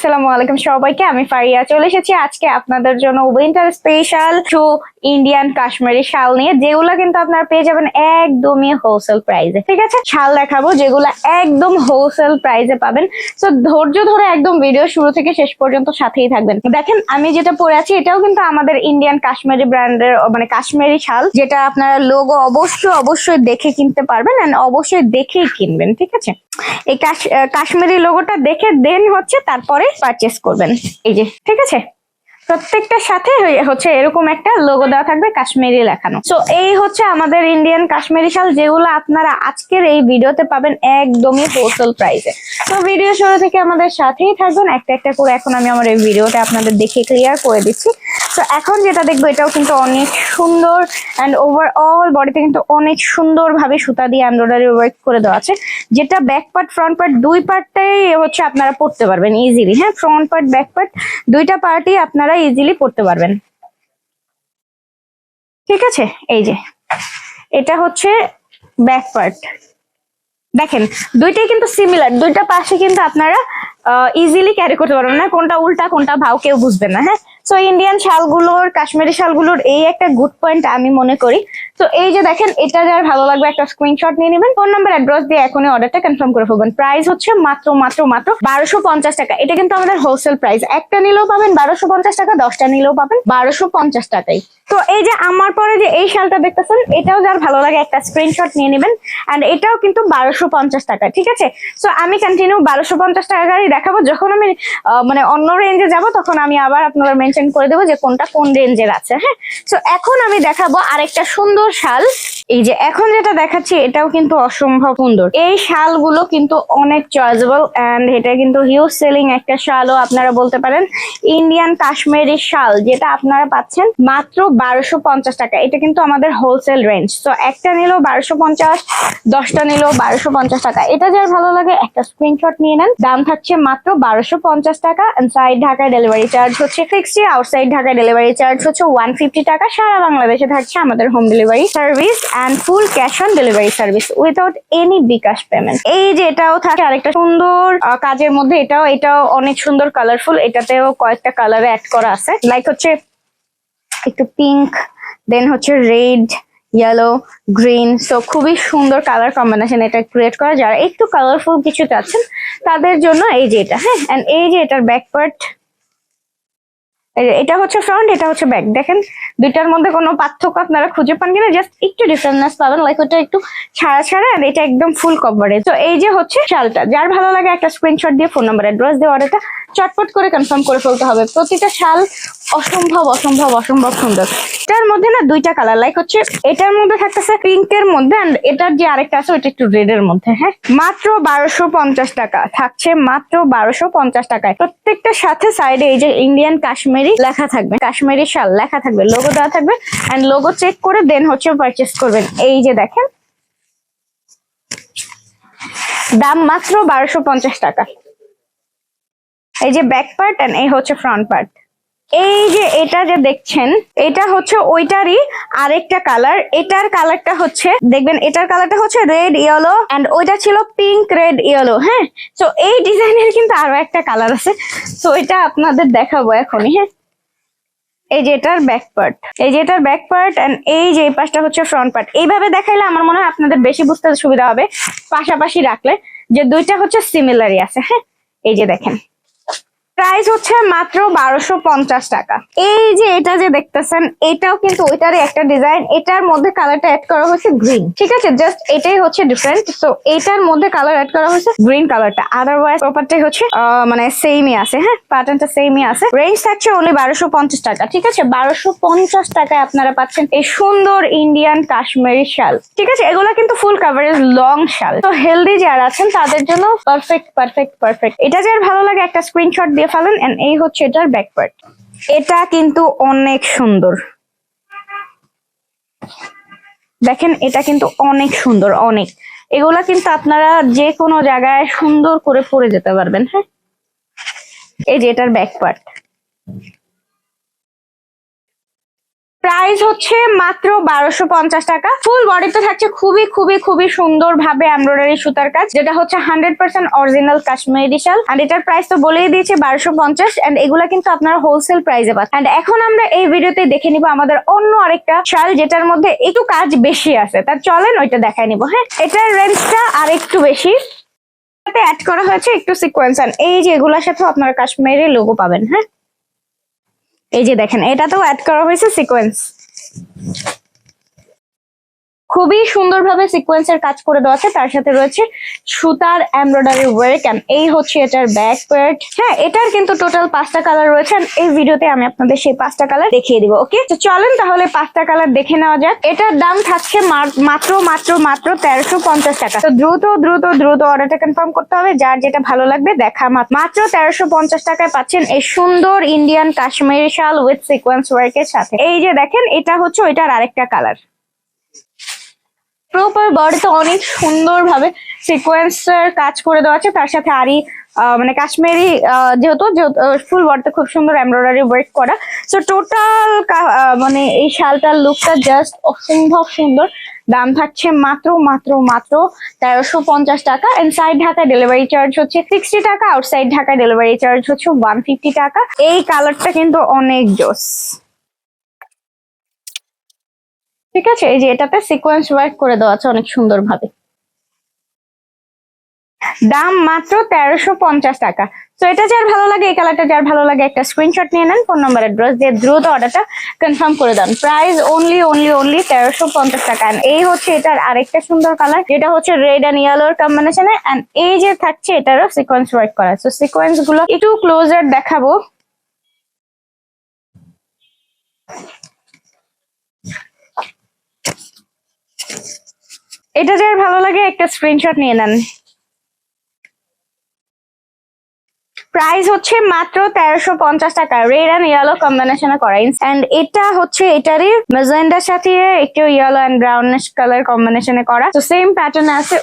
আসসালামু আলাইকুম সবাইকে, আমি ফারিয়া। চলে এসেছি আজকে আপনাদের জন্য winter special two Indian Kashmiri shawl নিয়ে, যেগুলো কিন্তু আপনারা পেয়ে যাবেন একদমই হোলসেল প্রাইসে ঠিক আছে? শাল দেখাবো যেগুলো একদম হোলসেল প্রাইসে পাবেন। তো ধৈর্য ধরে একদম ভিডিও শুরু থেকে শেষ পর্যন্ত সাথেই থাকবেন। দেখেন, আমি যেটা পরে আছি, এটাও কিন্তু আমাদের ইন্ডিয়ান কাশ্মীরি ব্র্যান্ডের মানে কাশ্মীরি শাল, যেটা আপনারা লোগো অবশ্যই অবশ্যই দেখে কিনতে পারবেন and অবশ্যই দেখেই কিনবেন, ঠিক আছে? এই কাশ- কাশ্মীরি লোগোটা দেখে দেন হচ্ছে তারপরে পারচেস করবেন। এই যে, ঠিক আছে? প্রত্যেকটার সাথে হচ্ছে এরকম একটা লোগো দেওয়া থাকবে, কাশ্মীরি লেখানো। তো এই হচ্ছে আমাদের ইন্ডিয়ান কাশ্মীরি শাল, যেগুলো আপনারা আজকের এই ভিডিওতে পাবেন একদমই হোলসেল প্রাইসে তো ভিডিও শুরু থেকে আমাদের সাথেই থাকবেন একটা একটা করে এখন আমি আমার এই ভিডিওটা আপনাদের দেখে ক্লিয়ার করে দিচ্ছি। তো এখন যেটা দেখব, এটাও কিন্তু অনেক সুন্দর অ্যান্ড ওভারঅল বডিতে কিন্তু অনেক সুন্দরভাবে সুতা দিয়ে এমব্রয়ডারি ওয়ার্ক করে দেওয়া আছে। যেটা ব্যাক পার্ট ফ্রন্ট পার্ট দুই পার্টটাই হচ্ছে আপনারা পড়তে পারবেন ইজিলি হ্যাঁ ফ্রন্ট পার্ট ব্যাক পার্ট দুইটা পার্টই আপনারা ইজিলি পড়তে পারবেন। ঠিক আছে? এই যে, এটা হচ্ছে ব্যাক পার্ট দেখেন, দুইটাই কিন্তু সিমিলার দুইটা পাশে কিন্তু আপনারা ইজিলি ক্যারি করতে পারবেন না। কোনটা উল্টা, কোনটা ভাও কেউ বুঝবেন না হ্যাঁ? সো ইন্ডিয়ান শালগুলোর, কাশ্মীরি শালগুলোর এই একটা গুড পয়েন্ট আমি মনে করি। তো এই যে দেখেন, এটা যার ভালো লাগবে, একটা স্ক্রিনশট নিয়ে নেবেন। ফোন নাম্বার অ্যাড্রেস দিয়ে এখনই অর্ডারটা কনফার্ম করে ফেলবেন। প্রাইস হচ্ছে মাত্র মাত্র মাত্র বারোশো পঞ্চাশ টাকা। এটা কিন্তু আমাদের হোলসেল প্রাইস একটা নিলেও পাবেন বারোশো পঞ্চাশ টাকা, দশটা নিলেও পাবেন বারোশো পঞ্চাশ টাকাই। তো এই যে আমার পরে যে এই শালটা দেখতেছেন, এটাও যার ভালো লাগে, একটা স্ক্রিনশট নিয়ে নেবেন। অ্যান্ড এটাও কিন্তু বারোশো টাকা, ঠিক আছে? সো আমি কন্টিনিউ বারোশো পঞ্চাশ টাকারই দেখাবো। যখন আমি মানে অন্য রেঞ্জে যাব, তখন আমি আবার আপনারা মেনশন করে দেবো যে কোনটা কোন রেঞ্জের আছে হ্যাঁ? তো এখন আমি দেখাবো আরেকটা সুন্দর শাল। এই যে এখন যেটা দেখাচ্ছি, এটাও কিন্তু অসম্ভব সুন্দর। এই শালগুলো কিন্তু অনেক চয়েসেবল এন্ড এটা কিন্তু হিউজ সেলিং একটা শালও আপনারা বলতে পারেন। ইন্ডিয়ান কাশ্মীরি শাল, যেটা আপনারা পাচ্ছেন মাত্র বারোশো পঞ্চাশ টাকা। এটা কিন্তু আমাদের হোলসেল রেঞ্জ তো একটা নিলেও বারোশো পঞ্চাশ, দশটা নিলেও বারোশো পঞ্চাশ টাকা। এটা যার ভালো লাগে, একটা স্ক্রিনশট নিয়ে নেন। দাম থাকছে মাত্র বারোশো পঞ্চাশ টাকা সাইড ঢাকায় ডেলিভারি চার্জ হচ্ছে সিক্সটি আউটসাইড ঢাকায় ডেলিভারি চার্জ হচ্ছে ওয়ান ফিফটি টাকা। সারা বাংলাদেশে থাকছে আমাদের home delivery service and full cash on delivery service without any bKash payment এই যে এটাও থাকে আরেকটা সুন্দর কাজের মধ্যে এটাও এটাও অনেক সুন্দর কালারফুল এটাতেও কয়েকটা কালারে অ্যাড করা আছে। লাইক হচ্ছে একটু পিঙ্ক দেন হচ্ছে রেড ইয়েলো গ্রিন সো খুবই সুন্দর কালার কম্বিনেশন এটা ক্রিয়েট করা। যারা একটু কালারফুল কিছু চাচ্ছেন, তাদের জন্য এই যে এটা হ্যাঁ? এন্ড এই যে এটার ব্যাক এটা হচ্ছে ফ্রন্ট এটা হচ্ছে ব্যাক দেখেন, দুইটার মধ্যে কোনো পার্থক্য আপনারা খুঁজে পান কিনা জাস্ট একটু ডিফারেন্স পাবেন লাইক ওটা একটু ছাড়া ছাড়া, আর এটা একদম ফুল কভারেজ তো এই যে হচ্ছে শালটা, যার ভালো লাগে একটা স্ক্রিনশট দিয়ে ফোন নাম্বার অ্যাড্রেস দিয়ে অর্ডারটা চটপট করে কনফার্ম করে ফেলতে হবে। প্রতিটা শাল অসম্ভব অসম্ভব অসম্ভব সুন্দর। এটার মধ্যে না দুইটা কালার লাইক হচ্ছে এটার মধ্যে থাকতেছে পিঙ্ক এর মধ্যে and এটার যে আরেকটা আছে, ওইটা একটু রেড এর মধ্যে হ্যাঁ? মাত্র বারোশো পঞ্চাশ টাকা, থাকছে মাত্র বারোশো পঞ্চাশ টাকায়। প্রত্যেকটা সাথে সাইডে এই যে ইন্ডিয়ান কাশ্মীরি লেখা থাকবে। কাশ্মীরি শাল লেখা থাকবে লোগো দেওয়া থাকবে অ্যান্ড লোগো চেক করে দেন হচ্ছে পারচেস করবেন। এই যে দেখেন। দাম মাত্র বারোশো টাকা। এই যে ব্যাক পার্ট এন্ড এই হচ্ছে ফ্রন্ট পার্ট এই যে এটা যে দেখছেন, এটা হচ্ছে ওইটারই আরেকটা কালার এটার কালারটা হচ্ছে, দেখবেন, এটার কালারটা হচ্ছে রেড ইয়েলো এন্ড ওইটা ছিল পিঙ্ক রেড ইয়েলো হ্যাঁ? তো এই ডিজাইনের কিন্তু আরও একটা কালার আছে। তো এটা আপনাদের দেখাবো এখনই হ্যাঁ? এই যে এটার ব্যাক পার্ট এই যে এটার ব্যাক পার্ট এন্ড এই যে এই পাশটা হচ্ছে ফ্রন্ট পার্ট এইভাবে দেখাইলে আমার মনে হয় আপনাদের বেশি বুঝতে সুবিধা হবে। পাশাপাশি রাখলে যে দুইটা হচ্ছে সিমিলারই আছে হ্যাঁ? এই যে দেখেন। প্রাইস হচ্ছে মাত্র বারোশো পঞ্চাশ টাকা। এই যে এটা যে দেখতেছেন, এটাও কিন্তু ওইটারই একটা ডিজাইন। এটার মধ্যে কালারটা অ্যাড করা হয়েছে গ্রিন ঠিক আছে? জাস্ট এটাই হচ্ছে ডিফারেন্ট তো এটার মধ্যে কালার অ্যাড করা হয়েছে গ্রিন কালারটা আদারওয়াইজ প্রপারটাই হচ্ছে মানে সেমই আছে হ্যাঁ? প্যাটার্নটা সেমই আছে। রেঞ্জ থাকছে অনলি বারোশো পঞ্চাশ টাকা, ঠিক আছে? বারোশো পঞ্চাশ টাকায় আপনারা পাচ্ছেন এই সুন্দর ইন্ডিয়ান কাশ্মীরি শাল। ঠিক আছে? এগুলো কিন্তু ফুল কাভারেজ লং শাল। তো হেলদি যারা আছেন, তাদের জন্য পারফেক্ট পারফেক্ট পারফেক্ট এটা যার ভালো লাগে, একটা স্ক্রিনশট দিয়ে ফেলেন এন্ড এই হচ্ছে এটার ব্যাক পার্ট এটা কিন্তু অনেক সুন্দর। দেখেন, এটা কিন্তু অনেক সুন্দর, অনেক। এগুলা কিন্তু আপনারা যে কোনো জায়গায় সুন্দর করে পরে যেতে পারবেন হ্যাঁ? এই যে এটার ব্যাক পার্ট প্রাইস হচ্ছে মাত্র বারোশো পঞ্চাশ টাকা। ফুল বডিতে থাকছে খুবই খুবই খুবই সুন্দর ভাবে এমব্রয়ডারি সুতার কাজ, যেটা হচ্ছে হান্ড্রেড পার্সেন্ট অরিজিনাল কাশ্মীরি শাল। অ্যান্ড এটার প্রাইস তো বলেই দিয়েছে বারোশো পঞ্চাশ অ্যান্ড এগুলা কিন্তু আপনারা হোলসেল প্রাইসে পাচ্ছেন। অ্যান্ড এখন আমরা এই ভিডিওতে দেখে নিব আমাদের অন্য আরেকটা শাল, যেটার মধ্যে একটু কাজ বেশি আছে। তার চলেন ওইটা দেখাই নিব হ্যাঁ? এটার রেঞ্জটা আর একটু বেশি। অ্যাড করা হয়েছে একটু সিকোয়েন্স এই যে এগুলোর সাথে আপনারা কাশ্মীরি লোগো পাবেন হ্যাঁ? এই যে দেখেন এটা তো অ্যাড করা হয়েছে সিকোয়েন্স খুবই সুন্দরভাবে সিকোয়েন্সের কাজ করে দেওয়া আছে। তার সাথে রয়েছে সুতার এমব্রয়ডারি ওয়ার্ক এন্ড এই হচ্ছে এটার ব্যাক পার্ট হ্যাঁ এটার কিন্তু টোটাল পাঁচটা কালার রয়েছে এই ভিডিওতে আমি আপনাদের সেই পাঁচটা কালার দেখিয়ে দিব ওকে চলেন তাহলে পাঁচটা কালার দেখে নেওয়া যাক। এটার দাম থাকছে মাত্র মাত্র মাত্র তেরোশো পঞ্চাশ টাকা। তো দ্রুত দ্রুত দ্রুত অর্ডারটা কনফার্ম করতে হবে। যার যেটা ভালো লাগবে দেখা মাত্র। তেরোশো পঞ্চাশ টাকায় পাচ্ছেন এই সুন্দর ইন্ডিয়ান কাশ্মীরি শাল উইথ সিকোয়েন্স ওয়ার্কের সাথে। এই যে দেখেন, এটা হচ্ছে, ওইটার আরেকটা কালার প্রপার বডিতে অনেক সুন্দরভাবে সিকোয়েন্সের কাজ করে দেওয়া আছে। তার সাথে আরই মানে কাশ্মীরি যেহেতু ফুল বডিতে খুব সুন্দর এমব্রয়ডারি ওয়ার্ক করা। সো টোটাল মানে এই শালটার লুকটা জাস্ট অসম্ভব সুন্দর। দাম থাকছে মাত্র মাত্র মাত্র তেরোশো পঞ্চাশ টাকা। ইনসাইড ঢাকায় ডেলিভারি চার্জ হচ্ছে সিক্সটি টাকা। আউটসাইড ঢাকায় ডেলিভারি চার্জ হচ্ছে ওয়ান ফিফটি টাকা। এই কালারটা কিন্তু অনেক জোস। ঠিক আছে? এই যে এটাতে সিকোয়েন্স ওয়ার্ক করে দেওয়া আছে অনেক সুন্দর ভাবে দাম মাত্র তেরোশো পঞ্চাশ টাকা। তো এটা যার ভালো লাগে, এই কালারটা যার ভালো লাগে, একটা স্ক্রিনশট নিয়ে নেন ফোন নাম্বার অ্যাড্রেস দিয়ে দ্রুত অর্ডারটা কনফার্ম করে দেন। প্রাইস অনলি অনলি অনলি তেরোশো পঞ্চাশ টাকা। এই হচ্ছে এটার আরেকটা সুন্দর কালার যেটা হচ্ছে রেড অ্যান্ড ইয়েলোর কম্বিনেশনে অ্যান্ড এই যে থাকছে এটারও সিকোয়েন্স ওয়ার্ক করা। তো সিকোয়েন্সগুলো একটু ক্লোজার দেখাবো। এটা যার ভালো লাগে, একটা স্ক্রিনশট নিয়ে নেন। প্রাইস হচ্ছে মাত্র তেরোশো পঞ্চাশ টাকা। রেড অ্যান্ড ইয়েলো কম্বিনেশনে করা। এন্ড এটা হচ্ছে এটারই মেজেন্ডার সাথে একটু ইয়েলো অ্যান্ড ব্রাউনিশ কালার কম্বিনেশনে করা। তো সেম প্যাটার্ন আছে।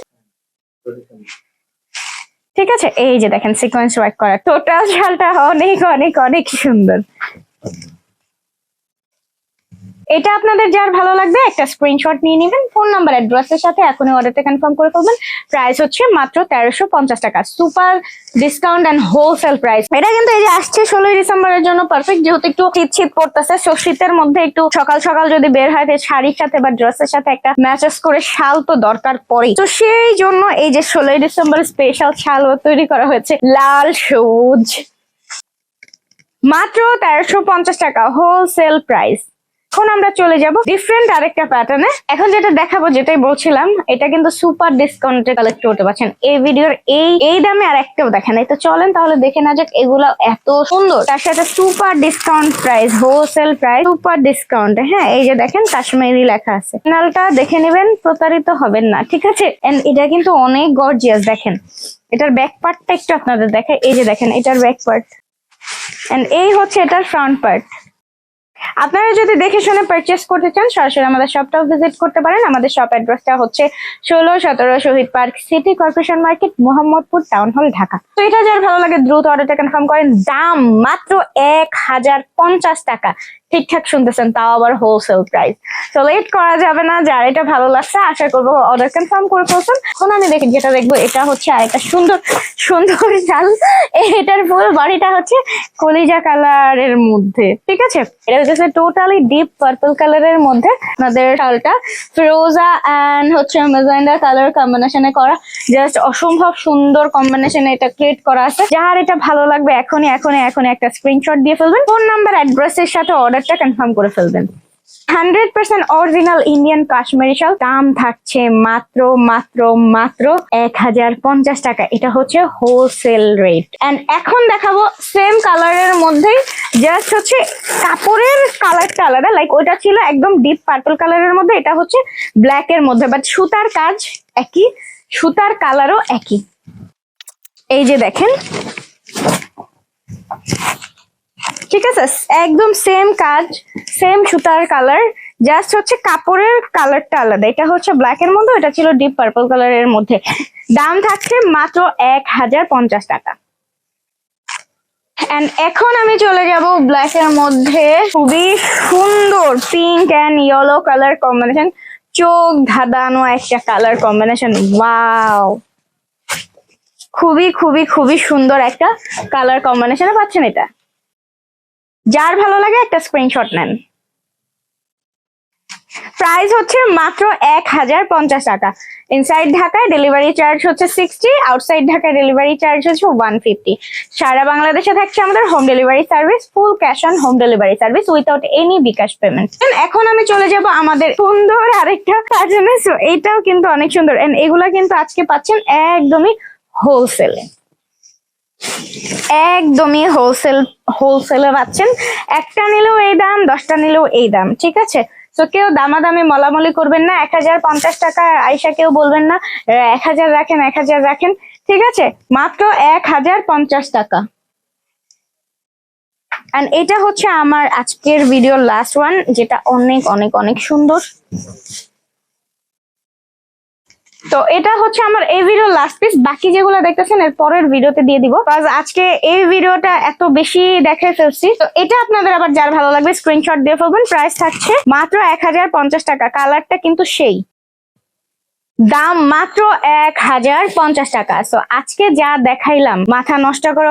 ঠিক আছে? এই যে দেখেন সিকোয়েন্স ওয়ার্ক করা। টোটাল শালটা অনেক অনেক অনেক সুন্দর। এটা আপনাদের যার ভালো লাগবে, একটা স্ক্রিনশট নিয়ে নেবেন ফোন নাম্বার অ্যাড্রেসের সাথে এখনই অর্ডারটা কনফার্ম করে ফেলবেন। প্রাইস হচ্ছে মাত্র তেরোশো পঞ্চাশ টাকা। Super discount and wholesale price এটা কিন্তু এই যে আসছে ষোলোই ডিসেম্বরের জন্য পারফেক্ট যেহেতু একটু শীত শীত পড়তেছে সো শীতের মধ্যে একটু সকাল সকাল যদি বের হয় শাড়ির সাথে বা ড্রেসের সাথে একটা ম্যাচেস করে শাল তো দরকার পড়েই তো সেই জন্য এই যে ষোলোই ডিসেম্বর স্পেশাল শাল তৈরি করা হয়েছে, লাল সবুজ। মাত্র তেরোশো পঞ্চাশ টাকা হোলসেল প্রাইস এখন আমরা চলে যাব ডিফারেন্ট আরেকটা প্যাটার্নে এখন যেটা দেখাবো, যেটাই বলছিলাম, এটা কিন্তু সুপার ডিসকাউন্টে কালেক্ট করতে পারছেন। এই ভিডিওর এই এই দামে আর একটাও দেখেন। এই তো চলেন তাহলে দেখে না যাক, এগুলো এত সুন্দর। তার সাথে super discount price wholesale price super discount হ্যাঁ? এই যে দেখেন, কাশ্মীরি লেখা আছে। চ্যানেলটা দেখে নেবেন, প্রতারিত হবেন না, ঠিক আছে? এটা কিন্তু অনেক গর্জিয়াস দেখেন। এটার ব্যাক পার্টটা একটু আপনাদের দেখে এই যে দেখেন, এটার ব্যাক পার্ট এন্ড এই হচ্ছে এটার ফ্রন্ট পার্ট আপনারা যদি দেখে শুনে পারচেস করতে চান, সরাসরি আমাদের শপটাও ভিজিট করতে পারেন। আমাদের শপ অ্যাড্রেসটা হচ্ছে ষোলো সতেরো Shahid park city corporation market, Mohammadpur town hall Dhaka. তো এটা যার ভালো লাগে, দ্রুত অর্ডারটা কনফার্ম করেন। দাম মাত্র এক হাজার পঞ্চাশ টাকা। ঠিকঠাক শুনতেছেন, তাও আবার হোলসেল প্রাইস তো লেট করা যাবে না, যার এটা ভালো লাগছে, আশা করব অর্ডার কনফার্ম করে ফেলছেন। এখন আমি দেখি, যেটা দেখব, এটা হচ্ছে আরেকটা সুন্দর সুন্দর শাল এটার ফুল বাড়িটা হচ্ছে কলিজা কালারের মধ্যে, ঠিক আছে? এটা হচ্ছে টোটালি ডিপ পার্পল কালারের মধ্যে। আমাদের শালটা ফিরোজা অ্যান্ড হচ্ছে মেজেন্ডা কালার কম্বিনেশনে করা। জাস্ট অসম্ভব সুন্দর কম্বিনেশনে এটা ক্রিয়েট করা আছে। যার এটা ভালো লাগবে, এখনই এখনই এখনই একটা স্ক্রিনশট দিয়ে ফেলবেন। ফোন নাম্বার অ্যাড্রেসের সাথে অর্ডারটা কনফার্ম করে ফেলবেন hundred percent original Indian Kashmiri shawl দাম থাকছে মাত্র মাত্র মাত্র এক হাজার পঞ্চাশ টাকা। এটা হচ্ছে হোলসেল রেট অ্যান্ড এখন দেখাবো সেম কালারের মধ্যেই জাস্ট হচ্ছে কাপড়ের কালারটা আলাদা। লাইক ওইটা ছিল একদম ডিপ পার্পল কালারের মধ্যে, এটা হচ্ছে ব্ল্যাক এর মধ্যে। বাট সুতার কাজ একই, সুতার কালারও একই। এই যে দেখেন। ঠিক আছে? একদম সেম কাজ সেম সুতার কালার জাস্ট হচ্ছে কাপড়ের কালারটা আলাদা। এটা হচ্ছে ব্ল্যাক এর মধ্যে এটা ছিল ডিপ পার্পল কালারের মধ্যে। দাম থাকছে মাত্র এক হাজার পঞ্চাশ টাকা। এখন আমি চলে যাব ব্ল্যাক এর মধ্যে। খুবই সুন্দর pink and yellow colour combination চোখ ধাঁধানো একটা কালার কম্বিনেশন ওয়াও খুবই খুবই খুবই সুন্দর একটা কালার কম্বিনেশনে পাচ্ছেন এটা। যার ভালো লাগে একটা স্ক্রিনশট নেন। প্রাইস হচ্ছে মাত্র এক হাজার পঞ্চাশ টাকা। ইনসাইড ঢাকায় ডেলিভারি চার্জ হচ্ছে সিক্সটি আউটসাইড ঢাকায় ডেলিভারি চার্জ হচ্ছে ওয়ান ফিফটি সারা বাংলাদেশে থাকছে আমাদের home delivery service full cash on home delivery service without any bKash payment এখন আমি চলে যাব আমাদের সুন্দর আরেকটা কাজনে সো এইটাও কিন্তু অনেক সুন্দর। এগুলা কিন্তু আজকে পাচ্ছেন একদমই হোলসেলে একদমই হোলসেল হোলসেলে পাচ্ছেন। একটা নিলেও এই দাম, দশটা নিলেও এই দাম, ঠিক আছে? তো কেউ দামাদামি, মলামলি করবেন না। এক হাজার পঞ্চাশ টাকা আয়সা কেউ বলবেন না। এক হাজার রাখেন, এক হাজার রাখেন, ঠিক আছে? মাত্র এক হাজার পঞ্চাশ টাকা। অ্যান্ড এটা হচ্ছে আমার আজকের ভিডিওর লাস্ট ওয়ান যেটা অনেক অনেক অনেক সুন্দর। তো এটা হচ্ছে আমার এই ভিডিও লাস্ট পিস বাকি যেগুলো দেখতেছেন, এর পরের ভিডিওতে দিয়ে দিব। আজকে এই ভিডিওটা এত বেশি দেখে ফেলছি। তো এটা আপনাদের আবার যার ভালো লাগবে স্ক্রিনশট দিয়ে ফেলবেন। প্রাইস থাকছে মাত্র এক হাজার পঞ্চাশ টাকা। কালারটা কিন্তু সেই। দাম মাত্র এক হাজার পঞ্চাশ টাকা। সো আজকে যা দেখাইলাম, মাথা নষ্ট করো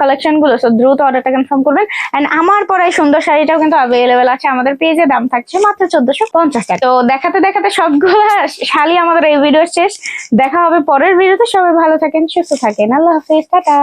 কালেকশনগুলো সো দ্রুত অর্ডারটা কনফার্ম করবেন। এন্ড আমার পরে সুন্দর শাড়িটাও কিন্তু অ্যাভেলেবেল আছে, আমাদের পেজে দাম থাকছে মাত্র চোদ্দশো পঞ্চাশ টাকা। তো দেখাতে দেখাতে সবগুলো শাড়ি আমাদের এই ভিডিও শেষ। দেখা হবে পরের ভিডিওতে সবাই ভালো থাকেন, সুস্থ থাকেন। আল্লাহ হাফিজ, টাটা।